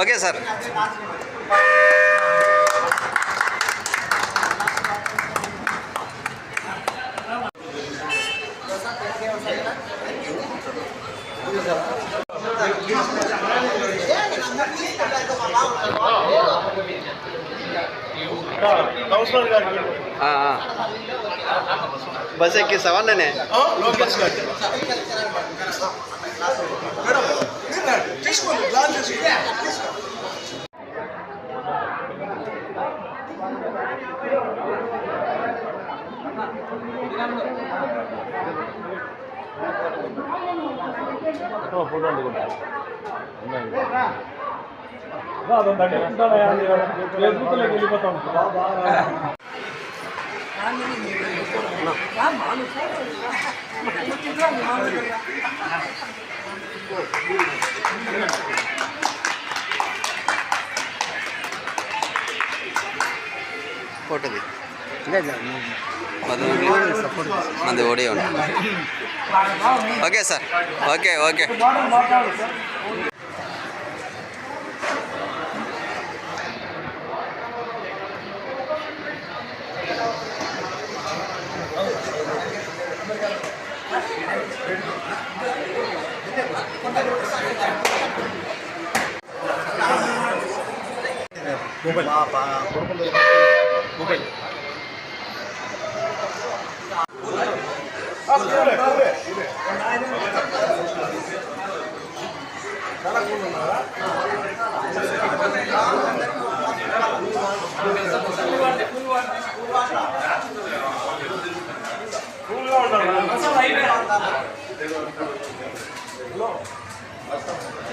Okay sir हाँ, हाँ। बस एक सवाल लेने తీసుకోండి గ్లాస్ తీసుకోండి ఫోటో అందుకుంటారు ఫేస్బుక్లోకి వెళ్ళిపోతాం మాను போட்டது. இல்லை அந்த ஒடிய okay sir okay okay Thank you. తీసుకోండి ఫోటోది మంది ఓడి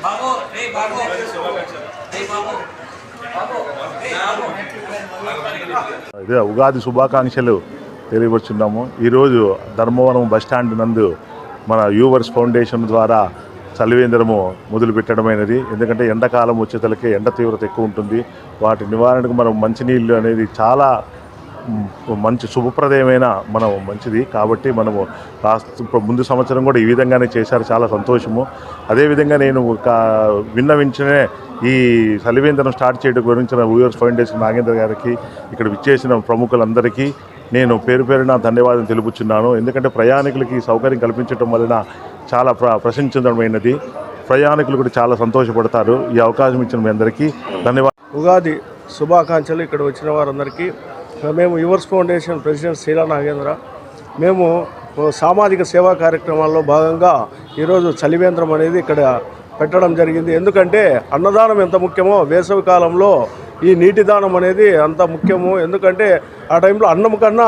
సార్ ఓకే ఓకే ఇదే ఉగాది శుభాకాంక్షలు తెలియపరుచున్నాము. ఈరోజు ధర్మవరం బస్టాండ్ నందు మన యూవర్స్ ఫౌండేషన్ ద్వారా చలివేంద్రము మొదలు పెట్టడమైనది ఎందుకంటే ఎండాకాలం వచ్చేతలకే ఎండ తీవ్రత ఎక్కువ ఉంటుంది. వాటి నివారణకు మనం మంచినీళ్ళు అనేది చాలా మంచి శుభప్రదమైన మనం మంచిది కాబట్టి మనము రాష్ట్ర ముందు సంవత్సరం కూడా ఈ విధంగానే చేశారు. చాలా సంతోషము. అదేవిధంగా నేను ఒక విన్న వెంటనే ఈ సలివేంద్రం స్టార్ట్ చేయడం గురించి వ్యూయర్స్ ఫౌండేషన్ నాగేంద్ర గారికి ఇక్కడ విచ్చేసిన ప్రముఖులందరికీ నేను పేరు పేరున ధన్యవాదం తెలుపుచున్నాను. ఎందుకంటే ప్రయాణికులకి ఈ సౌకర్యం కల్పించడం వలన చాలా ప్ర ప్రశంసించడమైనది ప్రయాణికులు కూడా చాలా సంతోషపడతారు. ఈ అవకాశం ఇచ్చిన మీ అందరికీ ధన్యవాదాలు. ఉగాది శుభాకాంక్షలు. ఇక్కడ వచ్చిన వారందరికీ మేము yours foundation president Sreela Nagendra. మేము సామాజిక సేవా కార్యక్రమాల్లో భాగంగా ఈరోజు చలివేంద్రం అనేది ఇక్కడ పెట్టడం జరిగింది. ఎందుకంటే అన్నదానం ఎంత ముఖ్యమో వేసవి కాలంలో ఈ నీటి దానం అనేది అంత ముఖ్యము. ఎందుకంటే ఆ టైంలో అన్నం కన్నా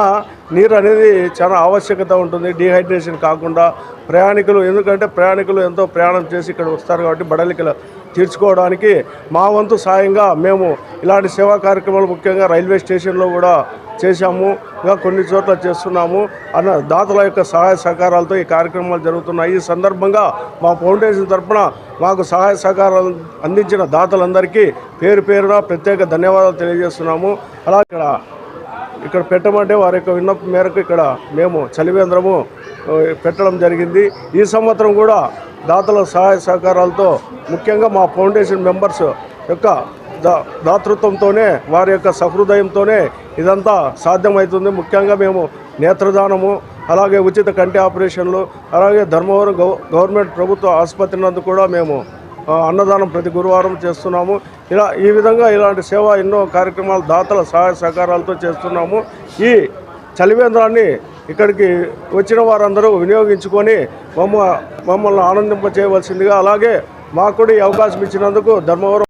నీరు అనేది చాలా ఆవశ్యకత ఉంటుంది. డీహైడ్రేషన్ కాకుండా ప్రయాణికులు ఎందుకంటే ప్రయాణికులు ఎంతో ప్రయాణం చేసి ఇక్కడ వస్తారు కాబట్టి బడలికలు తీర్చుకోవడానికి మా వంతు సాయంగా మేము ఇలాంటి సేవా కార్యక్రమాలు ముఖ్యంగా రైల్వే స్టేషన్లో కూడా చేశాము. ఇంకా కొన్ని చోట్ల చేస్తున్నాము. అన్న దాతల యొక్క సహాయ సహకారాలతో ఈ కార్యక్రమాలు జరుగుతున్నాయి. ఈ సందర్భంగా మా ఫౌండేషన్ తరఫున మాకు సహాయ సహకారాలు అందించిన దాతలందరికీ పేరు పేరున ప్రత్యేక ధన్యవాదాలు తెలియజేస్తున్నాము. అలా ఇక్కడ ఇక్కడ పెట్టమంటే వారి యొక్క విన్నపం మేరకు ఇక్కడ మేము చలివేంద్రము పెట్టడం జరిగింది. ఈ సంవత్సరం కూడా దాతల సహాయ సహకారాలతో ముఖ్యంగా మా ఫౌండేషన్ మెంబర్స్ యొక్క దాతృత్వంతోనే వారి యొక్క సహృదయంతోనే ఇదంతా సాధ్యమవుతుంది ముఖ్యంగా మేము నేత్రదానము అలాగే ఉచిత కంటి ఆపరేషన్లు అలాగే ధర్మవరం గవర్నమెంట్ ప్రభుత్వ ఆసుపత్రి నందు కూడా మేము అన్నదానం ప్రతి గురువారం చేస్తున్నాము. ఇలా ఈ విధంగా ఇలాంటి సేవ ఎన్నో కార్యక్రమాలు దాతల సహాయ సహకారాలతో చేస్తున్నాము. ఈ చలివేంద్రాన్ని ఇక్కడికి వచ్చిన వారందరూ వినియోగించుకొని మమ్మ మమ్మల్ని ఆనందింప చేయవలసిందిగా అలాగే మాకు కూడా ఈ అవకాశం ఇచ్చినందుకు ధర్మవరం